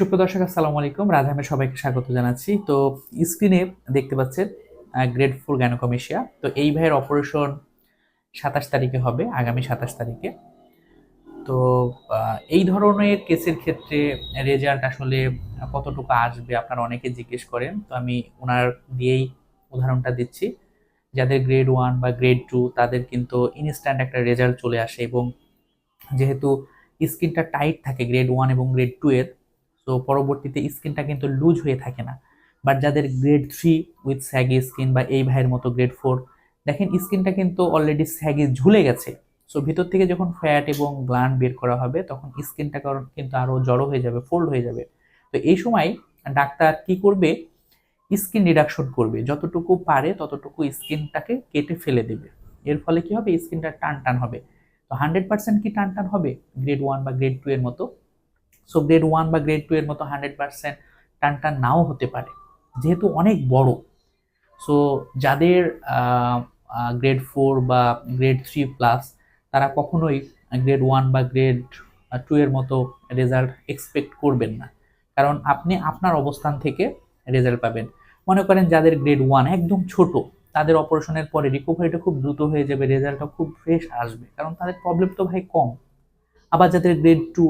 সুপ্রিয় দর্শক, আসসালামু আলাইকুম। রাধামের সবাইকে স্বাগত জানাচ্ছি। তো স্ক্রিনে দেখতে পাচ্ছেন গ্রেড ফোর গ্যানোকমেশিয়া তো এই ভাইয়ের অপারেশন সাতাশ তারিখে হবে, আগামী সাতাশ তারিখে। তো এই ধরনের কেসের ক্ষেত্রে রেজাল্ট আসলে কতটুকু আসবে আপনারা অনেকে জিজ্ঞেস করেন। তো আমি ওনার দিয়েই উদাহরণটা দিচ্ছি। যাদের গ্রেড ওয়ান বা গ্রেড টু তাদের কিন্তু ইনস্ট্যান্ট একটা রেজাল্ট চলে আসে এবং যেহেতু স্কিনটা টাইট থাকে গ্রেড ওয়ান এবং গ্রেড টু এর তো পরবর্তীতে স্কিনটা কিন্তু লুজ হয়ে থাকে না। বাট যাদের grade three with saggy skin বা এই ভাইয়ের মতো গ্রেড ফোর দেখেন স্কিনটা কিন্তু অলরেডি স্যাগি ঝুলে গেছে। সো ভিতর থেকে যখন ফ্যাট এবং গ্ল্যান্ড বের করা হবে, তখন স্কিনটা কারণ কিন্তু আরও জড়ো হয়ে যাবে ফোল্ড হয়ে যাবে। তো এই সময় ডাক্তার কি করবে? স্কিন রিডাকশন করবে। যতটুকু পারে ততটুকু স্কিনটাকে কেটে ফেলে দেবে। এর ফলে কি হবে? স্কিনটা টান টান হবে। তো হান্ড্রেড পার্সেন্ট কি টান টান হবে? গ্রেড ওয়ান বা গ্রেড টু এর মতো। সো গ্রেড ওয়ান বা গ্রেড টু এর মতো হান্ড্রেড পার্সেন্ট টান টান নাও হতে পারে। যেহেতু অনেক বড়। সো যাদের গ্রেড ফোর বা গ্রেড থ্রি প্লাস তারা কখনোই গ্রেড ওয়ান বা গ্রেড টু এর মতো রেজাল্ট এক্সপেক্ট করবেন না। কারণ আপনি আপনার অবস্থান থেকে রেজাল্ট পাবেন। মনে করেন যাদের গ্রেড ওয়ান একদম ছোট, তাদের অপারেশনের পরে রিকভারিটা খুব দ্রুত হয়ে যাবে রেজাল্টটা খুব ফ্রেশ আসবে। কারণ তাদের প্রবলেম তো ভাই কম। আবার যাদের গ্রেড টু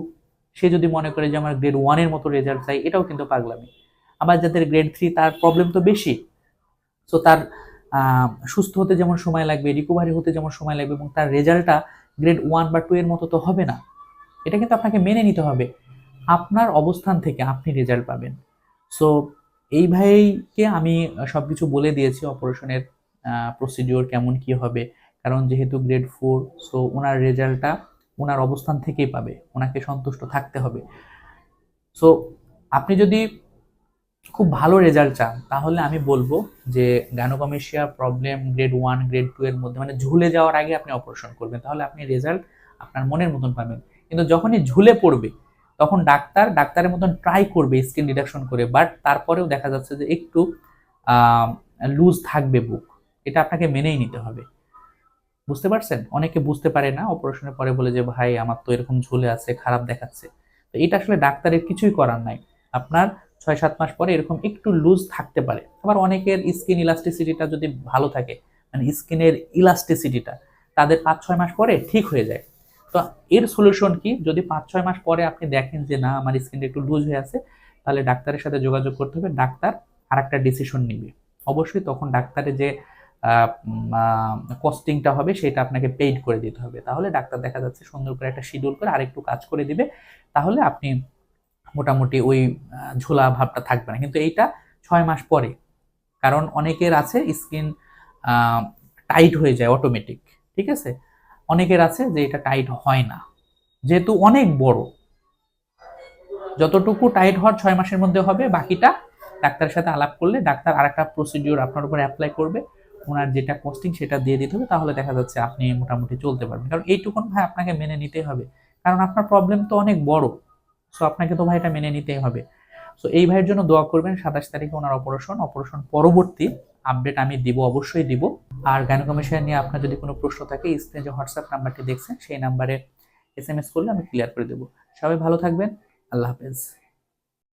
সে যদি মনে করে যে আমার গ্রেড ওয়ানের মতো রেজাল্ট চাই, এটাও কিন্তু পাগলামি। আবার যাদের গ্রেড থ্রি তার প্রবলেম তো বেশি। সো তার সুস্থ হতে যেমন সময় লাগবে রিকভারি হতে যেমন সময় লাগবে এবং তার রেজাল্টটা গ্রেড ওয়ান বা টু এর মতো তো হবে না। এটা কিন্তু আপনাকে মেনে নিতে হবে। আপনার অবস্থান থেকে আপনি রেজাল্ট পাবেন। সো এই ভাইকে আমি সব কিছু বলে দিয়েছি অপারেশনের প্রসিডিওর কেমন কি হবে। কারণ যেহেতু গ্রেড ফোর সো ওনার রেজাল্টটা ওনার অবস্থান থেকেই পাবে ওনাকে সন্তুষ্ট থাকতে হবে। সো আপনি যদি খুব ভালো রেজাল্ট চান, তাহলে আমি বলব যে গ্যানোকমেশিয়া problem grade one grade two এর মধ্যে মানে ঝুলে যাওয়ার আগে আপনি অপারেশন করবেন, তাহলে আপনি রেজাল্ট আপনার মনের মতন পাবেন। কিন্তু যখনই ঝুলে পড়বে, তখন ডাক্তার ডাক্তারের মতন ট্রাই করবে স্কিন রিডাকশন করে বাট তারপরেও দেখা যাচ্ছে যে একটু লুজ থাকবে বুক। এটা আপনাকে মেনেই নিতে হবে। বুঝতে পারছেন? অনেকে বুঝতে পারে না, অপারেশনের পরে বলে যে, ভাই, আমার তো এরকম ঝুলে আছে, খারাপ দেখাচ্ছে। তো এটা আসলে ডাক্তারের কিছুই করার নাই। আপনার ছয় সাত মাস পরে এরকম একটু লুজ থাকতে পারে। আবার অনেকের স্কিন ইলাস্টিসিটিটা যদি ভালো থাকে মানে স্কিনের ইলাস্টিসিটিটা, তাদের পাঁচ ছয় মাস পরে ঠিক হয়ে যায়। তো এর সলিউশন কি? যদি পাঁচ ছয় মাস পরে আপনি দেখেন যে, না, আমার স্কিনটা একটু লুজ হয়ে আছে, তাহলে ডাক্তারের সাথে যোগাযোগ করতে হবে। ডাক্তার আর একটা ডিসিশন নিবে। অবশ্যই তখন ডাক্তারের যে কস্টিংটা হবে, সেটা আপনাকে পেইড করে দিতে হবে। তাহলে ডাক্তার দেখা যাচ্ছে সুন্দর করে একটা শিডিউল করে আরেকটু কাজ করে দিবে। তাহলে আপনি মোটামুটি ওই ঝোলা ভাবটা থাকবে না। কিন্তু এইটা ছয় মাস পরে, কারণ অনেকের আছে স্কিন টাইট হয়ে যায় অটোমেটিক ঠিক আছে? অনেকের আছে যে এটা টাইট হয় না। যেহেতু অনেক বড়। যতটুকু টাইট হওয়ার ছয় মাসের মধ্যে হবে, বাকিটা ডাক্তারের সাথে আলাপ করলে ডাক্তার আরেকটা প্রসিডিওর আপনার উপর অ্যাপ্লাই করবে। ওনার যেটা কস্টিং সেটা দিয়ে দিতে হবে, তাহলে দেখা যাচ্ছে আপনি মোটামুটি চলতে পারবেন। কারণ এইটুকুন ভাই আপনাকে মেনে নিতে হবে। কারণ আপনার প্রবলেম তো অনেক বড়। সো আপনাকে তো ভাই এটা মেনে নিতেই হবে। সো এই ভাইয়ের জন্য দোয়া করবেন, সাতাশ তারিখে ওনার অপারেশন অপারেশন পরবর্তী আপডেট আমি দিব, অবশ্যই দিব। আর গাইনোকমেশিয়া নিয়ে আপনার যদি কোনো প্রশ্ন থাকে স্ক্রিনে যে হোয়াটসঅ্যাপ নাম্বারটি দেখছেন, সেই নাম্বারে এস এম এস করলে আমি ক্লিয়ার করে দেবো। সবাই ভালো থাকবেন। আল্লাহ হাফেজ।